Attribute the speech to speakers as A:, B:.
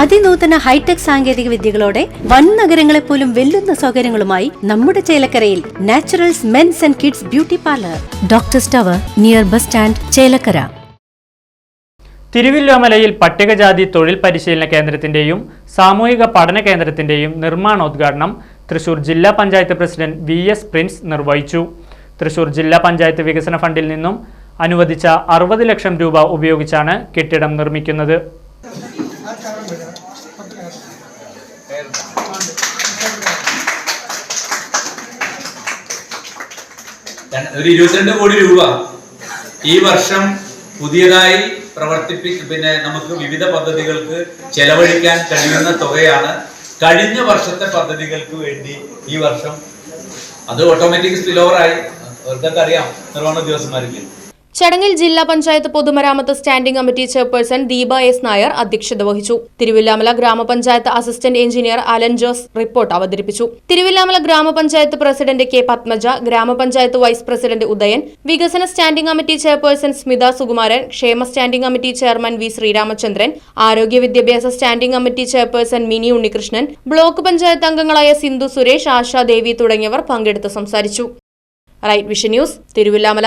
A: അതിനൂതന hi tech സാങ്കേതിക വിദ്യകളോടെ വൻ നഗരങ്ങളെ പോലും വെല്ലുന്ന സൗകര്യങ്ങളുമായി നമ്മുടെ ചേലക്കരയിൽ Naturals men's and kids beauty parlour. Doctor സ്റ്റവർ near bus stand Chelakkara.
B: തിരുവില്ലോമലയിൽ പട്ടികജാതി തൊഴിൽ പരിശീലന കേന്ദ്രത്തിന്റെയും സാമൂഹിക പഠന കേന്ദ്രത്തിന്റെയും നിർമ്മാണോദ്ഘാടനം തൃശൂർ ജില്ലാ panchayat president V S Prince നിർവഹിച്ചു. തൃശൂർ ജില്ലാ പഞ്ചായത്ത് വികസന ഫണ്ടിൽ നിന്നും അനുവദിച്ച അറുപത് ലക്ഷം രൂപ ഉപയോഗിച്ചാണ് കെട്ടിടം നിർമ്മിക്കുന്നത്.
C: ഒരു ഇരുപത്തിരണ്ട് കോടി രൂപ ഈ വർഷം പുതിയതായി പ്രവർത്തിപ്പി പിന്നെ നമുക്ക് വിവിധ പദ്ധതികൾക്ക് ചെലവഴിക്കാൻ കഴിയുന്ന തുകയാണ് കഴിഞ്ഞ വർഷത്തെ പദ്ധതികൾക്ക് വേണ്ടി ഈ വർഷം അത് ഓട്ടോമാറ്റിക് സ്പിൽ ഓവറായി അവർക്കൊക്കെ അറിയാം. നിർവഹണ ഉദ്യോഗസ്ഥന്മാർക്ക്?
D: ചടങ്ങിൽ ജില്ലാ പഞ്ചായത്ത് പൊതുമരാമത്ത് standing committee chairperson Deepa S Nair അധ്യക്ഷത വഹിച്ചു. തിരുവില്ലാമല ഗ്രാമപഞ്ചായത്ത് assistant engineer Alan Jose report അവതരിപ്പിച്ചു. തിരുവില്ലാമല ഗ്രാമപഞ്ചായത്ത് പ്രസിഡന്റ് കെ പത്മജ ഗ്രാമപഞ്ചായത്ത് വൈസ് പ്രസിഡന്റ് ഉദയൻ വികസന standing committee chairperson Smitha Sukumaran ക്ഷേമ standing committee chairman V Sreeramachandran ആരോഗ്യ വിദ്യാഭ്യാസ standing committee chairperson Mini Unnikrishnan block panchayat അംഗങ്ങളായ സിന്ധു സുരേഷ് ആശാ ദേവി തുടങ്ങിയവർ പങ്കെടുത്ത് സംസാരിച്ചു. Right Vision News Thiruvilwamala.